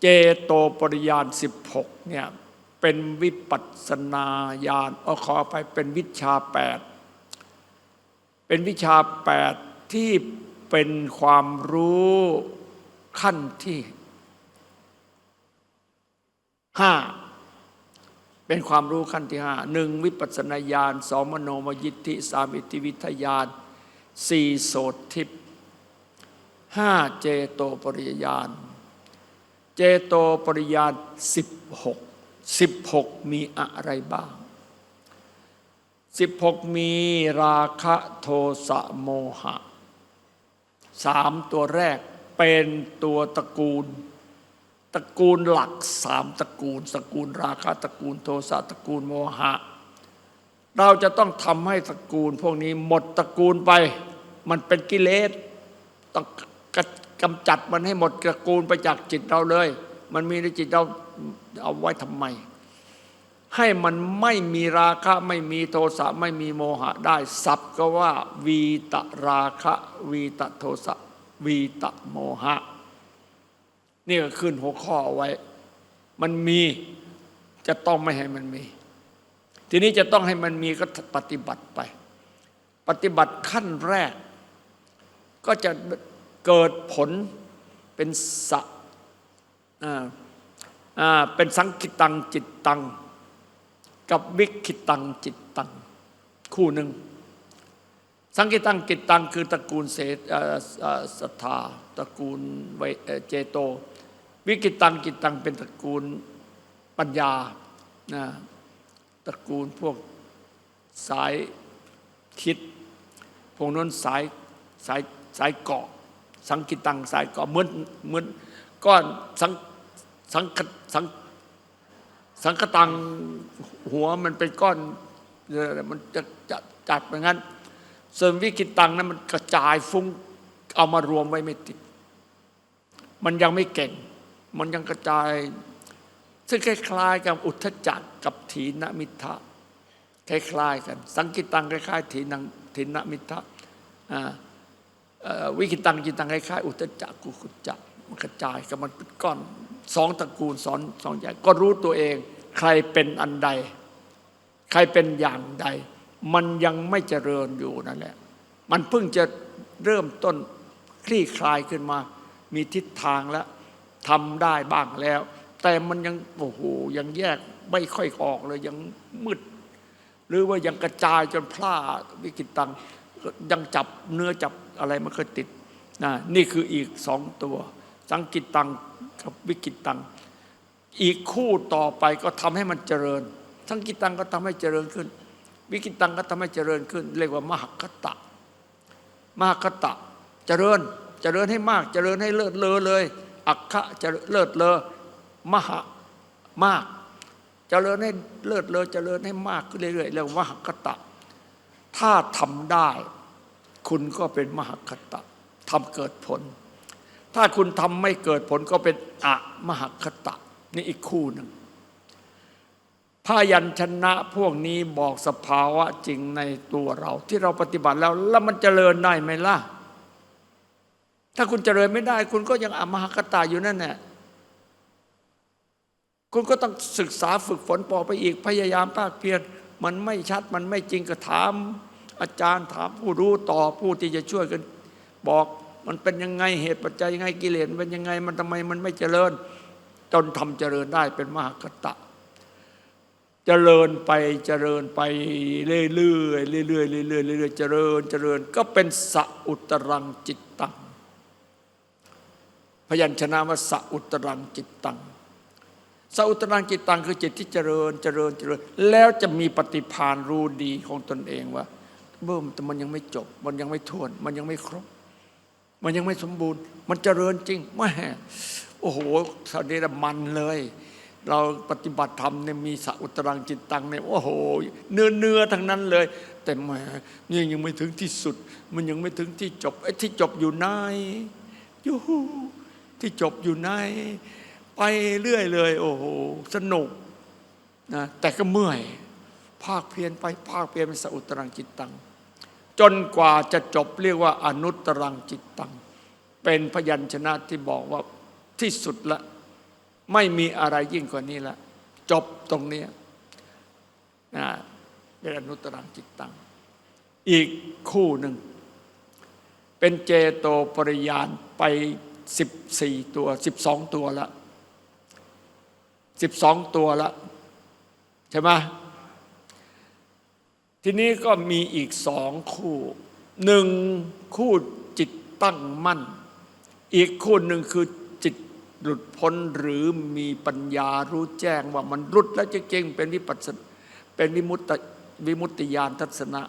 เจโตปริยาน 16เนี่ยเป็นวิปัสสนาญาณเอาขอไปเป็นวิชาแปดเป็นวิชาแปดที่เป็นความรู้ขั้นที่ห้าเป็นความรู้ขั้นที่ห้าหนึ่งวิปัสสนาญาณสองมโนมยิทธิสามอิทธิวิทยานสี่โสตทิพย์ห้าเจโตปริยาณ เจโตปริยานสิบหกสิบหกมีอะไรบ้างสิบหกมีราคะโทสะโมหะสามตัวแรกเป็นตัวตระกูลตระกูลหลักสามตระกูลตระกูลราคะตระกูลโทสะตระกูลโมหะ เราจะต้องทำให้ตระกูล พวกนี้หมดตระกูลไป มันเป็นกิเลสต้องก กำจัดมันให้หมดตระกูลไปจากจิตเราเลย มันมีในจิตเราเอาไว้ทำไม ให้มันไม่มีราคะไม่มีโทสะไม่มีโมหะได้สับก็ว่า วีตราคะวีตโทสะวีตโมหะ นี่ก็ขึ้นหัวข้อเอาไว้ มันมีจะต้องไม่ให้มันมี ทีนี้จะต้องให้มันมีก็ปฏิบัติไป ปฏิบัติขั้นแรก ก็จะ เกิดผลเป็นสะเป็นสังคิตังจิตตัง กับวิคิตังจิตตัง คู่หนึ่ง สังคิตังจิตตังคือตระกูลเศษศรัทธาตระกูลเจโต วิกิตังจิตตังเป็นตระกูลปัญญาตระกูลพวกสายคิด พวกนั้นสายสายสายเกาะ สังกิตังสายกาะเหมือนเหมือนก้อนสังสังสังสังคตังหัวมันเป็นก้อนมันจะจะจัดอย่างนั้นส่วนวิกิตังนั้นมันกระจายฟุ้งเอามารวมไว้ไม่ติด มันยังไม่เก่ง มันยังกระจาย ซึ่งคล้ายๆกับอุทธจักรกับถีนมิทะคล้ายๆกัน สังกิตังคล้ายๆถีนังถีนมิทะอ่า วิกิตังจิตังคล้ายๆอุทธจักรกุกุจจะมันกระจายกันมันเป็นก้อนสองตระกูลสอนสองอย่างก็รู้ตัวเอง ใครเป็นอันใด ใครเป็นอย่างใด มันยังไม่เจริญอยู่นั่นแหละ มันเพิ่งจะเริ่มต้นคลี่คลายขึ้นมา มีทิศทางแล้วทำได้บ้างแล้ว แต่มันยังโอ้โหยังแยกไม่ค่อยออกเลยยังมืด หรือว่ายังกระจายจนพลาดวิกิตตัง ยังจับเนื้อจับอะไรมันเคยติดนะนี่คืออีกสองตัว สังกิตตังกับวิกิตตัง อีกคู่ต่อไปก็ทำให้มันเจริญ สังกิตตังก็ทำให้เจริญขึ้น วิกิตตังก็ทำให้เจริญขึ้น เรียกว่ามหคตะมหคตะ เจริญเจริญให้มาก เจริญให้เลิศเลอเลย อักขะเจริญเลิศเลอมหามาก เจริญให้เลิศเลอเจริญให้มากขึ้นเรื่อยๆเรียกว่ามหคตะ ถ้าทำได้ คุณก็เป็นมหคตะทำเกิดผล ถ้าคุณทำไม่เกิดผลก็เป็นอะมหคตะ นี่อีกคู่หนึ่งพยัญชนะพวกนี้บอกสภาวะจริงในตัวเรา ที่เราปฏิบัติแล้วแล้วมันเจริญได้ไหมล่ะ ถ้าคุณเจริญไม่ได้ คุณก็ยังอมหคตาอยู่นั่นแหละคุณก็ต้องศึกษาฝึกฝนต่อไปอีกพยายามภาคเพียร มันไม่ชัดมันไม่จริงก็ถาม อาจารย์ถามผู้รู้ต่อผู้ที่จะช่วยกันบอกมันเป็นยังไงเหตุปัจจัยยังไงกิเลสเป็นยังไงมันทำไมมันไม่เจริญ จนทำเจริญได้เป็นมหคตะ เจริญไปเจริญไปเรื่อยๆเรื่อยๆเรื่อยๆเรื่อยๆเจริญเจริญก็เป็นสัอุตรังจิตตังพยัญชนะว่าสัอุตรังจิตตัง สัอุตรังจิตตังคือจิตที่เจริญเจริญเจริญ แล้วจะมีปฏิภาณรู้ดีของตนเองว่าเบิ่มแต่มันยังไม่จบ มันยังไม่ทวน มันยังไม่ครบ มันยังไม่สมบูรณ์ มันเจริญจริงแม่โอ้โหตอนนี้ละมันเลย เราปฏิบัติธรรมเนี่ยมีสัอุตรังจิตตังเนี่ยโอ้โห เนื้อเนื้อทั้งนั้นเลย แต่แหมนี่ยังไม่ถึงที่สุด มันยังไม่ถึงที่จบไอ้ที่จบอยู่ไหนยูที่จบอยู่ไหน ไปเรื่อยเลย โอ้โหสนุกนะแต่ก็เมื่อย ภาคเพียนไปภาคเพียนเป็นสัอุตรังจิตตัง จนกว่าจะจบเรียกว่าอนุตรังจิตตัง เป็นพยัญชนะที่บอกว่าที่สุดละ ไม่มีอะไรยิ่งกว่านี้ละ จบตรงนี้นะเป็นอนุตตรังจิตตัง อีกคู่หนึ่ง เป็นเจโตปริยานไปสิบสี่ตัวสิบสองตัวละ สิบสองตัวละใช่ไหมทีนี้ก็มีอีกสองคู่หนึ่งคู่จิตตั้งมั่น อีกคู่หนึ่งคือจิตหลุดพ้นหรือมีปัญญารู้แจ้งว่ามันหลุดแล้วจริงๆเป็นวิปัสสนเป็นวิมุตติวิมุตติญาณทัศนะ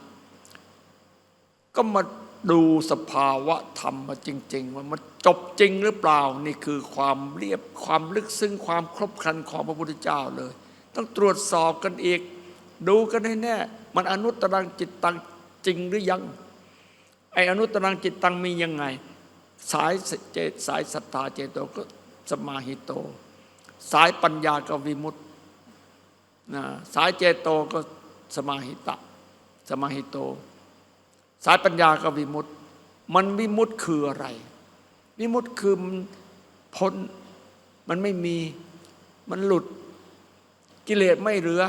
ก็มา ดูสภาวะธรรมมาจริง ๆ ว่ามันจบจริงหรือเปล่า นี่คือความเรียบความลึกซึ้งความครบครันของพระพุทธเจ้าเลย ต้องตรวจสอบกันอีก ดูกันให้แน่ มันอนุตตรังจิตตังจริงหรือยัง ไออนุตตรังจิตตังมียังไง สายเจสายศรัทธาเจโตก็สมาหิโต สายปัญญาก็วิมุตตินะสายเจโตก็สมาหิตะ สมาหิโต สายปัญญาก็วิมุตติมันวิมุตติคืออะไร วิมุตติคือพ้นมันไม่มีมันหลุด กิเลสไม่เหลือ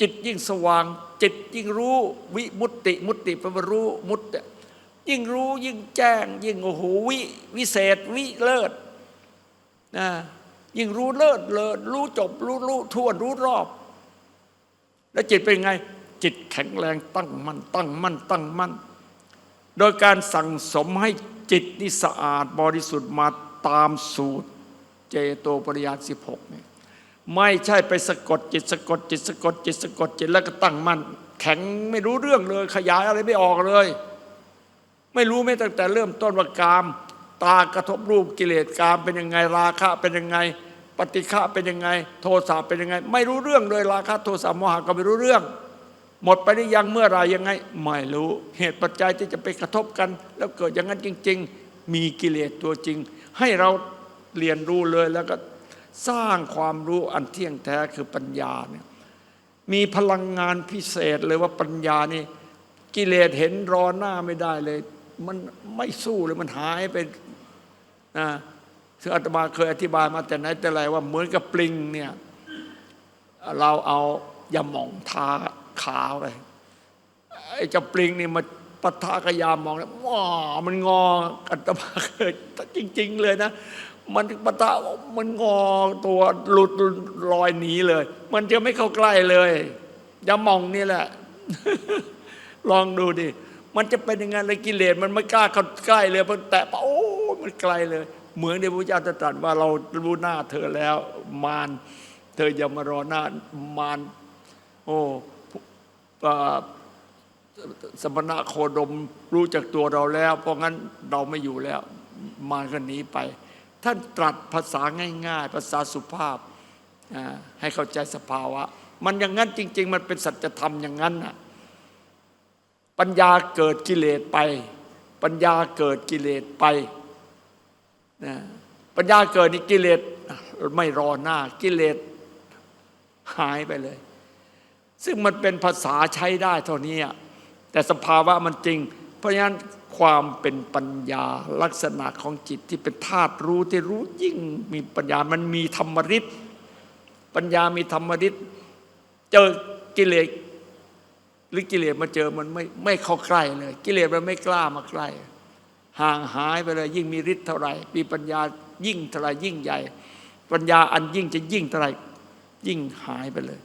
จิตยิ่งสว่าง จิตยิ่งรู้วิมุตติ มุตติแปลว่ารู้มุตติยิ่งรู้ยิ่งแจ้ง ยิ่งโอ้โหวิวิเศษวิเลิศนะยิ่งรู้เลิศเลิศรู้จบ รู้รู้ทั่วรู้รอบ แล้วจิตเป็นไง จิตแข็งแรงตั้งมั่นตั้งมั่นตั้งมั่น โดยการสั่งสมให้จิตนี่สะอาดบริสุทธิ์มาตามสูตรเจโตปริยานสิบหกเนี่ยไม่ใช่ไปสะกดจิตสะกดจิตสะกดจิตสะกดจิตแล้วก็ตั้งมั่นแข็งไม่รู้เรื่องเลยขยายอะไรไม่ออกเลย ไม่รู้แม้ตั้งแต่เริ่มต้นว่ากาม ตากระทบรูปกิเลสกามเป็นยังไงราคะเป็นยังไง ปฏิฆะเป็นยังไง โทสะเป็นยังไง ไม่รู้เรื่องเลยราคะโทสะโมหะก็ไม่รู้เรื่อง หมดไปหรือยังเมื่อไรยังไง ไม่รู้ เหตุปัจจัยที่จะไปกระทบกัน แล้วเกิดอย่างนั้นจริง ๆ มีกิเลสตัวจริง ให้เราเรียนรู้เลยแล้วก็สร้างความรู้อันเที่ยงแท้คือปัญญาเนี่ยมีพลังงานพิเศษเลยว่าปัญญานี่กิเลสเห็นรอหน้าไม่ได้เลย มันไม่สู้เลยมันหายไปนะซึ่งอาตมาเคยอธิบายมาแต่ไหนแต่ไรว่าเหมือนกับปลิงเนี่ยเราเอายาหม่องทา ขาไปไอ้เจ้าปลิงนี่มาปะทะกยามมองแล้วว้ามันงออาตมาเคยจริง ๆ เลยนะ มันปะทะมันงอตัวหลุดลอยหนีเลย มันจะไม่เข้าใกล้เลยยามองนี่แหละ ลองดูดิมันจะเป็นยังไงเลยกิเลสมันไม่กล้าเข้าใกล้เลยมันแตะปะโอ้มันไกลเลย เหมือนที่พระเจ้าตรัสว่าเรารู้หน้าเธอแล้ว มารเธออย่ามารอหน้ามารโอ้ สมณะโคดมรู้จักตัวเราแล้ว เพราะงั้นเราไม่อยู่แล้วมารก็หนีไป ท่านตรัสภาษาง่าย ๆ ภาษาสุภาพให้เข้าใจสภาวะ มันอย่างนั้นจริง ๆ มันเป็นสัจธรรมอย่างนั้นน่ะปัญญาเกิดกิเลสไป ปัญญาเกิดกิเลสไปนะปัญญาเกิดนี่กิเลสไม่รอหน้ากิเลสหายไปเลย ซึ่งมันเป็นภาษาใช้ได้เท่านี้ แต่สภาวะมันจริง เพราะฉะนั้นความเป็นปัญญาลักษณะของจิตที่เป็นธาตุรู้ที่รู้ยิ่งมีปัญญามันมีธรรมฤทธิ์ปัญญามีธรรมฤทธิ์เจอกิเลสหรือกิเลสมาเจอมันไม่ไม่เข้าใกล้เลย กิเลสมันไม่กล้ามาใกล้ ห่างหายไปเลย ยิ่งมีฤทธิ์เท่าไหร่มีปัญญายิ่งเท่าไหร่ยิ่งใหญ่ ปัญญาอันยิ่งจะยิ่งเท่าไหร่ยิ่งหายไปเลย